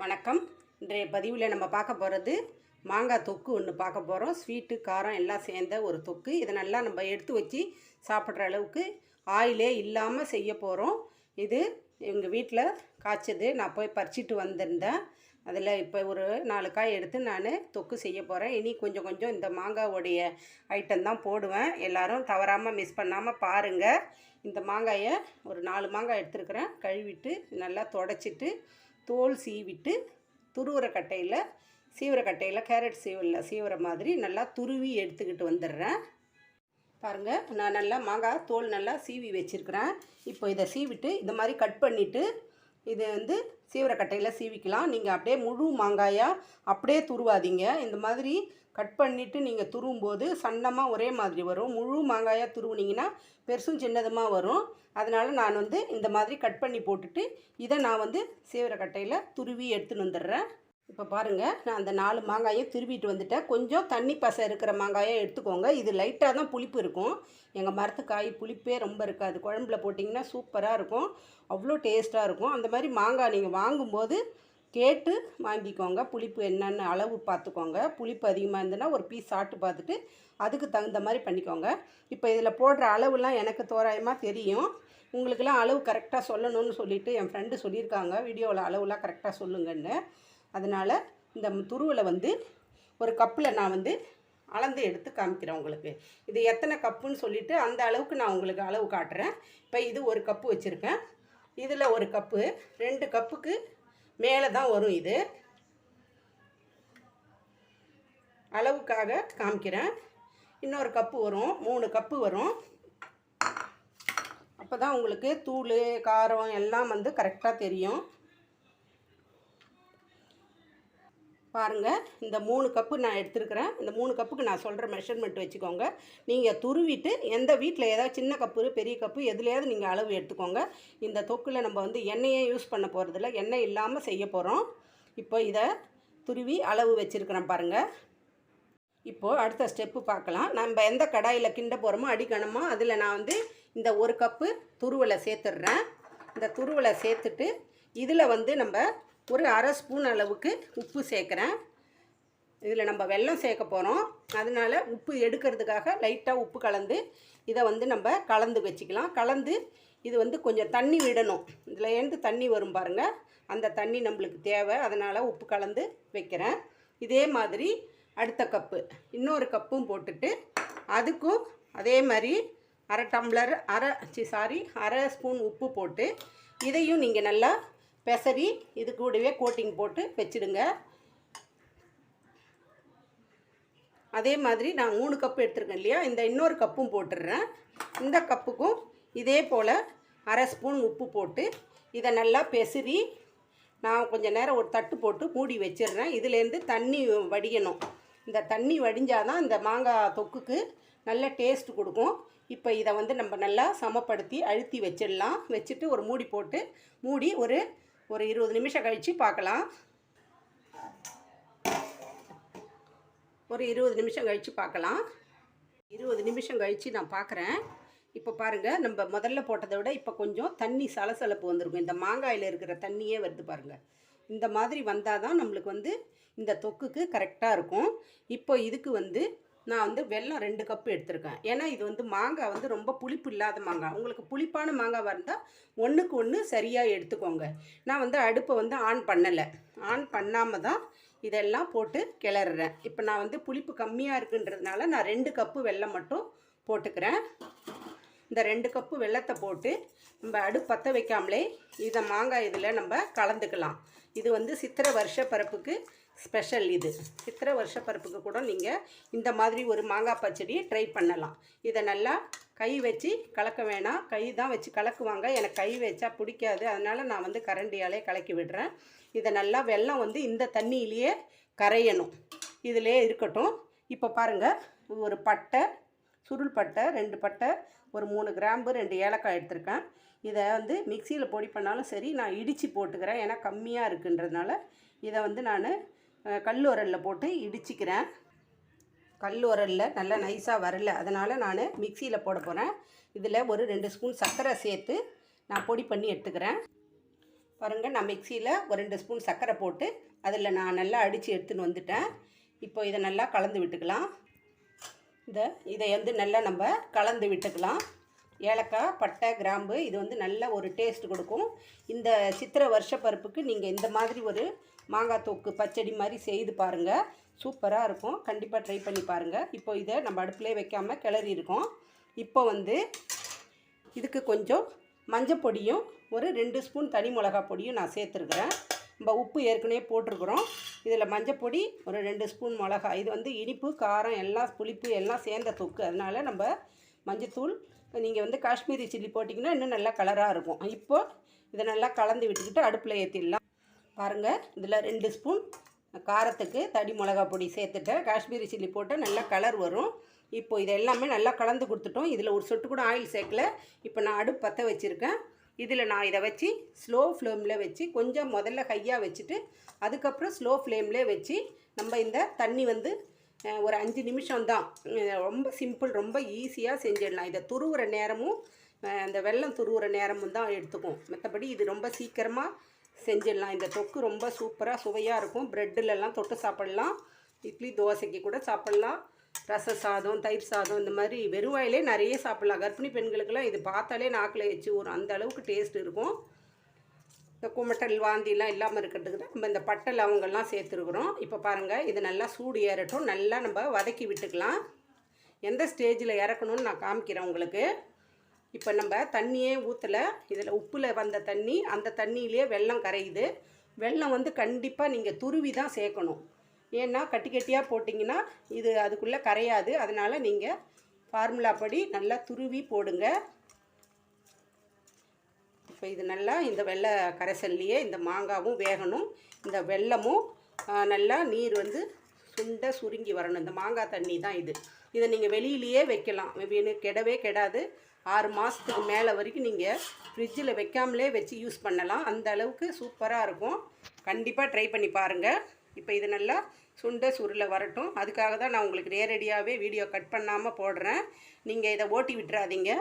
வணக்கம். இன்றைய பதிவில் நம்ம பார்க்க போகிறது மாங்காய் தொக்கு ஒன்று பார்க்க போகிறோம் ஸ்வீட்டு காரம் எல்லாம் சேர்ந்த ஒரு தொக்கு. இதை நல்லா நம்ம எடுத்து வச்சு சாப்பிட்ற அளவுக்கு ஆயிலே இல்லாமல் செய்ய போகிறோம் இது எங்கள் வீட்டில் காய்ச்சது. நான் போய் பறிச்சிட்டு வந்திருந்தேன். அதில் இப்போ ஒரு நாலு காய் எடுத்து நான் தொக்கு செய்ய போகிறேன் இனி கொஞ்சம் கொஞ்சம் இந்த மாங்காவுடைய ஐட்டம் தான் போடுவேன். எல்லாரும் தவறாமல் மிஸ் பண்ணாமல் பாருங்கள் இந்த மாங்காயை ஒரு நாலு மாங்காய் எடுத்துருக்குறேன். கழுவிட்டு நல்லா தொடச்சிட்டு தோல் சீவிட்டு துருவுற கட்டையில் சீவுற கட்டையில் கேரட் சீவலில் சீவுற மாதிரி நல்லா துருவி எடுத்துக்கிட்டு வந்துடுறேன். பாருங்கள் நான் நல்லா மாங்காய் தோல் நல்லா சீவி வச்சுருக்கிறேன். இப்போ இதை சீவிட்டு இந்த மாதிரி கட் பண்ணிவிட்டு இது வந்து சீவரக்கட்டையில் கட்டையில் சீவிக்கலாம். நீங்கள் அப்படியே முழு மாங்காயாக அப்படியே துருவாதீங்க. இந்த மாதிரி கட் பண்ணிவிட்டு நீங்கள் துருவும்போது சன்னமாக ஒரே மாதிரி வரும். முழு மாங்காயாக துருவுனீங்கன்னா பெருசும் சின்னதுமாக வரும். அதனால் நான் வந்து இந்த மாதிரி கட் பண்ணி போட்டுட்டு இதை நான் வந்து சீவரக்கட்டையில் துருவி எடுத்துன்னு வந்துடுறேன். இப்போ பாருங்கள் நான் அந்த நாலு மாங்காயும் திருவிட்டு வந்துட்டேன். கொஞ்சம் தண்ணி பசை இருக்கிற மாங்காயை எடுத்துக்கோங்க. இது லைட்டாக தான் புளிப்பு இருக்கும். எங்கள் மரத்து காய் புளிப்பே ரொம்ப இருக்காது. குழம்புல போட்டிங்கன்னா சூப்பராக இருக்கும். அவ்வளோ டேஸ்ட்டாக இருக்கும். அந்த மாதிரி மாங்காய் நீங்கள் வாங்கும்போது கேட்டு வாங்கிக்கோங்க. புளிப்பு என்னென்னு அளவு பார்த்துக்கோங்க. புளிப்பு அதிகமாக இருந்ததுன்னா ஒரு பீஸ் சாப்பிட்டு பார்த்துட்டு அதுக்கு தகுந்த மாதிரி பண்ணிக்கோங்க. இப்போ இதில் போடுற அளவுலாம் எனக்கு தோராயமாக தெரியும். உங்களுக்கெல்லாம் அளவு கரெக்டாக சொல்லணும்னு சொல்லிவிட்டு என் ஃப்ரெண்டு சொல்லியிருக்காங்க. வீடியோவில் அளவுலாம் கரெக்டாக சொல்லுங்கன்னு. அதனால் இந்த துருவில் வந்து ஒரு கப்பில் நான் வந்து அளந்து எடுத்து காமிக்கிறேன் உங்களுக்கு. இது எத்தனை கப்புன்னு சொல்லிவிட்டு அந்த அளவுக்கு நான் உங்களுக்கு அளவு காட்டுறேன். இப்போ இது ஒரு கப்பு வச்சுருக்கேன். இதில் ஒரு கப்பு ரெண்டு கப்புக்கு மேலே தான் வரும் இது. அளவுக்காக காமிக்கிறேன். இன்னொரு கப்பு வரும். மூணு கப்பு வரும். அப்போ தான் உங்களுக்கு தூள் காரம் எல்லாம் வந்து கரெக்டாக தெரியும். பாருங்கள் இந்த மூணு கப்பு நான் எடுத்துருக்கிறேன். இந்த மூணு கப்புக்கு நான் சொல்கிற மெஷர்மெண்ட் வச்சுக்கோங்க. நீங்கள் துருவிட்டு எந்த வீட்டில் ஏதாவது சின்ன கப்பு பெரிய கப்பு எதுலேயாவது நீங்கள் அளவு எடுத்துக்கோங்க. இந்த தொக்கில் நம்ம வந்து எண்ணெயே யூஸ் பண்ண போகிறதில்ல எண்ணெய் இல்லாமல் செய்ய போகிறோம் இப்போ இதை துருவி அளவு வச்சுருக்கிறேன் பாருங்கள் இப்போது அடுத்த ஸ்டெப்பு பார்க்கலாம். நம்ம எந்த கடாயில் கிண்ட போகிறோமோ அடிக்கணுமோ அதில் நான் வந்து இந்த ஒரு கப்பு துருவலை சேர்த்துடுறேன். இந்த துருவலை சேர்த்துட்டு இதில் வந்து நம்ம ஒரு அரை ஸ்பூன் அளவுக்கு உப்பு சேர்க்குறேன். இதில் நம்ம வெல்லம் சேர்க்க போகிறோம். அதனால் உப்பு எடுக்கிறதுக்காக லைட்டாக உப்பு கலந்து இதை வந்து நம்ம கலந்து வச்சுக்கலாம். கலந்து இது வந்து கொஞ்சம் தண்ணி விடணும். இதில் இருந்து தண்ணி வரும் பாருங்கள் அந்த தண்ணி நம்மளுக்கு தேவை. அதனால் உப்பு கலந்து வைக்கிறேன். இதே மாதிரி அடுத்த கப்பு இன்னொரு கப்பும் போட்டுட்டு அதுக்கும் அதே மாதிரி அரை டம்ளர் அரை சி சாரி அரை ஸ்பூன் உப்பு போட்டு இதையும் நீங்கள் நல்லா பெசரி இது கூடவே கோட்டிங் போட்டு வச்சிடுங்க. அதே மாதிரி நான் மூணு கப்பு எடுத்துருக்கேன் இல்லையா? இந்த இன்னொரு கப்பும் போட்டுடுறேன். இந்த கப்புக்கும் இதே போல் அரை ஸ்பூன் உப்பு போட்டு இதை நல்லா பெசரி நான் கொஞ்சம் நேரம் ஒரு தட்டு போட்டு மூடி வச்சிடுறேன். இதுலேருந்து தண்ணி வடியணும். இந்த தண்ணி வடிஞ்சால் தான் இந்த மாங்காய் தொக்குக்கு நல்ல டேஸ்ட் கொடுக்கும். இப்போ இதை வந்து நம்ம நல்லா சமப்படுத்தி அழுத்தி வச்சிடலாம். வச்சுட்டு ஒரு மூடி போட்டு மூடி ஒரு ஒரு இருபது நிமிஷம் கழித்து பார்க்கலாம். ஒரு இருபது நிமிஷம் கழித்து பார்க்கலாம். இருபது நிமிஷம் கழித்து நான் பார்க்குறேன். இப்போ பாருங்கள் நம்ம முதல்ல போட்டதை விட இப்போ கொஞ்சம் தண்ணி சலசலப்பு வந்திருக்கும். இந்த மாங்காயில் இருக்கிற தண்ணியே வருது பாருங்கள் இந்த மாதிரி வந்தால் தான் நம்மளுக்கு வந்து இந்த தொக்குக்கு கரெக்டாக இருக்கும். இப்போ இதுக்கு வந்து நான் வந்து வெல்லம் ரெண்டு கப்பு எடுத்திருக்கேன். ஏன்னா இது வந்து மாங்காய் வந்து ரொம்ப புளிப்பு இல்லாத மாங்காய் உங்களுக்கு புளிப்பான மாங்காவாக இருந்தால் ஒன்றுக்கு ஒன்று சரியாக எடுத்துக்கோங்க. நான் வந்து அடுப்பை வந்து ஆன் பண்ணலை. ஆன் பண்ணாமல் தான் இதெல்லாம் போட்டு கிளறுறேன். இப்போ நான் வந்து புளிப்பு கம்மியாக இருக்குன்றதுனால நான் ரெண்டு கப்பு வெல்லம் மட்டும் போட்டுக்கிறேன். இந்த ரெண்டு கப்பு வெள்ளத்தை போட்டு நம்ம அடுப்பு பற்ற வைக்காமலே இதை மாங்காய் இதில் நம்ம கலந்துக்கலாம். இது வந்து சித்திரை வருஷ பரப்புக்கு ஸ்பெஷல் இது. சித்திரை வருஷ பருப்புக்கு கூட நீங்கள் இந்த மாதிரி ஒரு மாங்காய் பச்சடியை ட்ரை பண்ணலாம். இதை நல்லா கை வச்சு கலக்க வேணாம். கை தான் வச்சு கலக்குவாங்க. எனக்கு கை வச்சா பிடிக்காது. அதனால் நான் வந்து கரண்டியாலே கலக்கி விடுறேன். இதை நல்லா வெல்லம் வந்து இந்த தண்ணியிலேயே கரையணும். இதிலே இருக்கட்டும். இப்போ பாருங்கள் ஒரு பட்டை சுருள் பட்டை ரெண்டு பட்டை ஒரு மூணு கிராம்பு ரெண்டு ஏலக்காய் எடுத்திருக்கேன். இதை வந்து மிக்சியில் பொடி பண்ணாலும் சரி நான் இடித்து போட்டுக்கிறேன். ஏன்னா கம்மியாக இருக்குன்றதுனால இதை வந்து நான் கல் உரலில் போட்டு இடிச்சிக்கிறேன். கல் உரலில் நல்லா நைஸாக வரல. அதனால் நான் மிக்சியில் போட போகிறேன் இதில் ஒரு ரெண்டு ஸ்பூன் சர்க்கரை சேர்த்து நான் பொடி பண்ணி எடுத்துக்கிறேன். பாருங்கள் நான் மிக்சியில் ஒரு ரெண்டு ஸ்பூன் சர்க்கரை போட்டு அதில் நான் நல்லா அடித்து எடுத்துன்னு வந்துட்டேன். இப்போ இதை நல்லா கலந்து விட்டுக்கலாம். இந்த இதை வந்து நல்லா நம்ம கலந்து விட்டுக்கலாம். ஏலக்காய் பட்டை கிராம்பு இது வந்து நல்ல ஒரு டேஸ்ட் கொடுக்கும். இந்த சித்திரை வருஷ பருப்புக்கு நீங்கள் இந்த மாதிரி ஒரு மாங்காய் தொக்கு பச்சடி மாதிரி செய்து பாருங்கள் சூப்பராக இருக்கும். கண்டிப்பாக ட்ரை பண்ணி பாருங்கள் இப்போ இதை நம்ம அடுப்பிலே வைக்காமல் கிளறி இருக்கோம். இப்போ வந்து இதுக்கு கொஞ்சம் மஞ்சள் பொடியும் ஒரு ரெண்டு ஸ்பூன் தனி மிளகா பொடியும் நான் சேர்த்துருக்குறேன். நம்ம உப்பு ஏற்கனவே போட்டிருக்குறோம். இதில் மஞ்சள் பொடி ஒரு ரெண்டு ஸ்பூன் மிளகா. இது வந்து இனிப்பு காரம் எல்லாம் புளிப்பு எல்லாம் சேர்ந்த தொக்கு. அதனால் நம்ம மஞ்சத்தூள் நீங்கள் வந்து காஷ்மீரி சில்லி போட்டிங்கன்னா இன்னும் நல்லா கலராக இருக்கும். இப்போ இதை நல்லா கலந்து விட்டுக்கிட்டு அடுப்பில் ஏற்றிடலாம் பாருங்கள் இதில் ரெண்டு ஸ்பூன் காரத்துக்கு தடி மிளகா பொடி சேர்த்துட்டேன் காஷ்மீரி சில்லி போட்டு நல்லா கலர் வரும். இப்போ இது எல்லாமே நல்லா கலந்து கொடுத்துட்டோம். இதில் ஒரு சொட்டு கூட ஆயில் சேர்க்கல. இப்போ நான் அடுப்பு பற்ற வச்சுருக்கேன். இதில் நான் இதை வச்சு ஸ்லோ ஃப்ளேமில் வச்சு கொஞ்சம் முதல்ல ஹையாக வச்சுட்டு அதுக்கப்புறம் ஸ்லோ ஃப்ளேம்லே வச்சு நம்ம இந்த தண்ணி வந்து ஒரு அஞ்சு நிமிஷம் தான். ரொம்ப சிம்பிள் ரொம்ப ஈஸியாக செஞ்சிடலாம். இதை துருவுற நேரமும் அந்த வெள்ளம் துருவுற நேரமும் தான் எடுத்துக்கும் மற்றபடி இது ரொம்ப சீக்கிரமாக செஞ்சிடலாம். இந்த தொக்கு ரொம்ப சூப்பராக சுவையாக இருக்கும். ப்ரெட்டிலெல்லாம் தொட்டு சாப்பிட்லாம். இட்லி தோசைக்கு கூட சாப்பிட்லாம். ரச சாதம் தயிர் சாதம் இந்த மாதிரி வெறுவாயிலே நிறைய சாப்பிட்லாம். கர்ப்பிணி பெண்களுக்கெல்லாம் இது பார்த்தாலே நாக்கில் வச்சு ஒரு அந்த அளவுக்கு டேஸ்ட் இருக்கும். இந்த குமட்டல் வாந்திலாம் இல்லாமல் இருக்கிறதுக்கு தான் நம்ம இந்த பட்டை லவங்கள்லாம் சேர்த்துருக்குறோம். இப்போ பாருங்கள் இது நல்லா சூடு ஏறட்டும். நல்லா நம்ம வதக்கி விட்டுக்கலாம். எந்த ஸ்டேஜில் இறக்கணும்னு நான் காமிக்கிறேன் உங்களுக்கு. இப்போ நம்ம தண்ணியே ஊற்றலை இதில் உப்பில் வந்த தண்ணி அந்த தண்ணியிலே வெள்ளம் கரையுது. வெல்லம் வந்து கண்டிப்பாக நீங்கள் துருவி தான் சேர்க்கணும். ஏன்னா கட்டி கட்டியாக போட்டிங்கன்னா இது அதுக்குள்ளே கரையாது. அதனால் நீங்கள் ஃபார்முலா படி நல்லா துருவி போடுங்க. இப்போ இது நல்லா இந்த வெள்ளை கரைசல்லையே இந்த மாங்காவும் வேகணும். இந்த வெல்லமும் நல்லா நீர் வந்து சுண்ட சுருங்கி வரணும். இந்த மாங்காய் தண்ணி தான் இது. இதை நீங்கள் வெளியிலேயே வைக்கலாம். வீணு கெடவே கெடாது. ஆறு மாதத்துக்கு மேலே வரைக்கும் நீங்கள் ஃப்ரிட்ஜில் வைக்காமலே வச்சு யூஸ் பண்ணலாம். அந்த அளவுக்கு சூப்பராக இருக்கும். கண்டிப்பாக ட்ரை பண்ணி பாருங்கள் இப்போ இது நல்லா சுண்ட சுருள வரட்டும். அதுக்காக தான் நான் உங்களுக்கு நேரடியாகவே வீடியோ கட் பண்ணாமல் போடுறேன். நீங்கள் இதை ஓட்டி விட்டுறாதீங்க.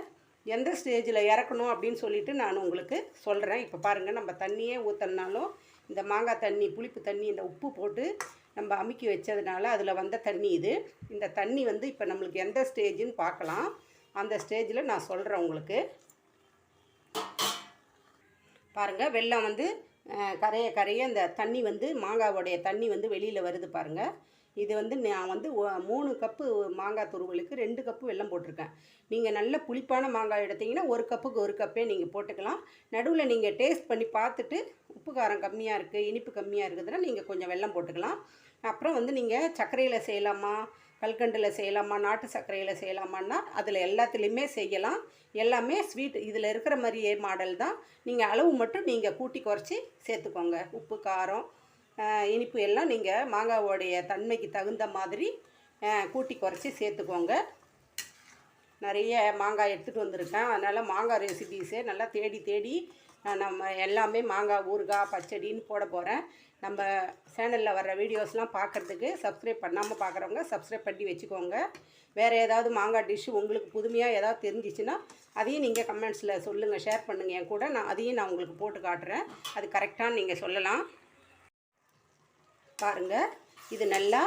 எந்த ஸ்டேஜில் இறக்கணும் அப்படின்னு சொல்லிட்டு நான் உங்களுக்கு சொல்கிறேன் இப்போ பாருங்கள் நம்ம தண்ணியே ஊற்றினாலும் இந்த மாங்காய் தண்ணி புளிப்பு தண்ணி இந்த உப்பு போட்டு நம்ம அமுக்கி வச்சதுனால அதில் வந்த தண்ணி இது. இந்த தண்ணி வந்து இப்போ நம்மளுக்கு எந்த ஸ்டேஜுன்னு பார்க்கலாம். அந்த ஸ்டேஜில் நான் சொல்கிறேன் உங்களுக்கு. பாருங்கள் வெல்லம் வந்து கரைய கரைய இந்த தண்ணி வந்து மாங்காவோடைய தண்ணி வந்து வெளியில் வருது பாருங்கள் இது வந்து நான் வந்து மூணு கப்பு மாங்காய் துருவலுக்கு ரெண்டு கப்பு வெல்லம் போட்டிருக்கேன். நீங்கள் நல்ல புளிப்பான மாங்காய் எடுத்தீங்கன்னா ஒரு கப்புக்கு ஒரு கப்பே நீங்கள் போட்டுக்கலாம். நடுவில் நீங்கள் டேஸ்ட் பண்ணி பார்த்துட்டு உப்பு காரம் கம்மியாக இருக்குது இனிப்பு கம்மியாக இருக்குதுன்னா நீங்கள் கொஞ்சம் வெல்லம் போட்டுக்கலாம். அப்புறம் வந்து நீங்கள் சர்க்கரையில் செய்யலாமா? கல்கண்டில் செய்யலாமா நாட்டு சர்க்கரையில் செய்யலாமான்னா அதில் எல்லாத்துலேயுமே செய்யலாம். எல்லாமே ஸ்வீட் இதில் இருக்கிற மாதிரியே மாடல் தான். நீங்கள் அளவு மட்டும் நீங்கள் கூட்டி குறைச்சி சேர்த்துக்கோங்க. உப்பு காரம் இனிப்பு எல்லாம் நீங்கள் மாங்காவோடைய தன்மைக்கு தகுந்த மாதிரி கூட்டி குறைச்சி சேர்த்துக்கோங்க. நிறைய மாங்காய் எடுத்துகிட்டு வந்திருக்கேன். அதனால் மாங்காய் ரெசிபீஸே நல்லா தேடி தேடி நம்ம எல்லாமே மாங்காய் ஊறுகாய் பச்சடின்னு போட போகிறேன் நம்ம சேனலில் வர்ற வீடியோஸ்லாம் பார்க்குறதுக்கு சப்ஸ்கிரைப் பண்ணாமல் பார்க்குறவங்க சப்ஸ்கிரைப் பண்ணி வச்சுக்கோங்க. வேறு ஏதாவது மாங்காய் டிஷ்ஷு உங்களுக்கு புதுமையாக ஏதாவது தெரிஞ்சிச்சுன்னா அதையும் நீங்கள் கமெண்ட்ஸில் சொல்லுங்கள் ஷேர் பண்ணுங்கள் என் கூட நான் அதையும் நான் உங்களுக்கு போட்டு காட்டுறேன். அது கரெக்டானு நீங்கள் சொல்லலாம். பாருங்கள் இது நல்லா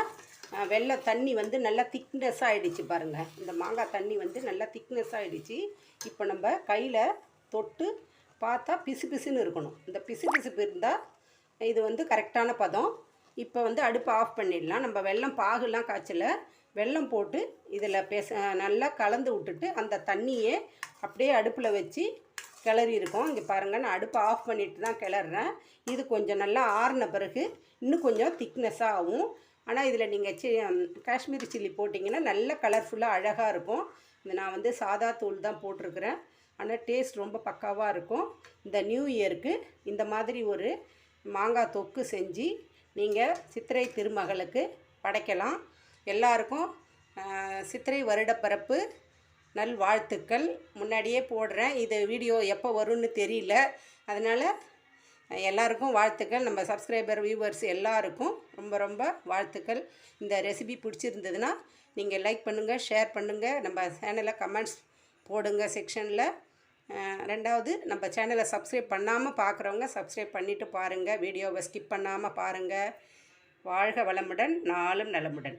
வெள்ளை தண்ணி வந்து நல்லா திக்னஸ் ஆகிடுச்சு பாருங்கள் இந்த மாங்காய் தண்ணி வந்து நல்லா திக்னஸ் ஆகிடுச்சு இப்போ நம்ம கையில் தொட்டு பார்த்தா பிசு பிசுன்னு இருக்கணும். இந்த பிசு பிசுப்பு இருந்தால் இது வந்து கரெக்டான பதம். இப்போ வந்து அடுப்பு ஆஃப் பண்ணிடலாம். நம்ம வெல்லம் பாகுலாம் காய்ச்சல வெல்லம் போட்டு இதில் பேச நல்லா கலந்து விட்டுட்டு அந்த தண்ணியே அப்படியே அடுப்பில் வச்சு கிளறி இருக்கோம். இங்கே பாருங்கள் நான் அடுப்பை ஆஃப் பண்ணிட்டு தான் கிளறேன். இது கொஞ்சம் நல்லா ஆறின பிறகு இன்னும் கொஞ்சம் திக்னஸ்ஸாக ஆகும். ஆனால் இதில் நீங்கள் சி காஷ்மீரி சில்லி போட்டிங்கன்னா நல்ல கலர்ஃபுல்லாக அழகாக இருக்கும். இந்த நான் வந்து சாதா தூள் தான் போட்டிருக்கிறேன். ஆனால் டேஸ்ட் ரொம்ப பக்காவாக இருக்கும். இந்த நியூ இயருக்கு இந்த மாதிரி ஒரு மாங்காய் தொக்கு செஞ்சு நீங்கள் சித்திரை திருமகளுக்கு படைக்கலாம். எல்லாருக்கும் சித்திரை வருடப்பிறப்பு நல் வாழ்த்துக்கள். முன்னாடியே போடுறேன். இது வீடியோ எப்போ வரும்னு தெரியல. அதனால் எல்லாருக்கும் வாழ்த்துக்கள். நம்ம சப்ஸ்கிரைபர் வியூவர்ஸ் எல்லாருக்கும் ரொம்ப ரொம்ப வாழ்த்துக்கள். இந்த ரெசிபி பிடிச்சிருந்ததுன்னா நீங்கள் லைக் பண்ணுங்கள் ஷேர் பண்ணுங்கள் நம்ம சேனலில் கமெண்ட்ஸ் போடுங்க செக்ஷனில். ரெண்டாவது நம்ம சேனலை சப்ஸ்கிரைப் பண்ணாமல் பார்க்குறவங்க சப்ஸ்கிரைப் பண்ணிவிட்டு பாருங்கள் வீடியோவை ஸ்கிப் பண்ணாமல் பாருங்கள் வாழ்க வளமுடன் நாளும் நலமுடன்.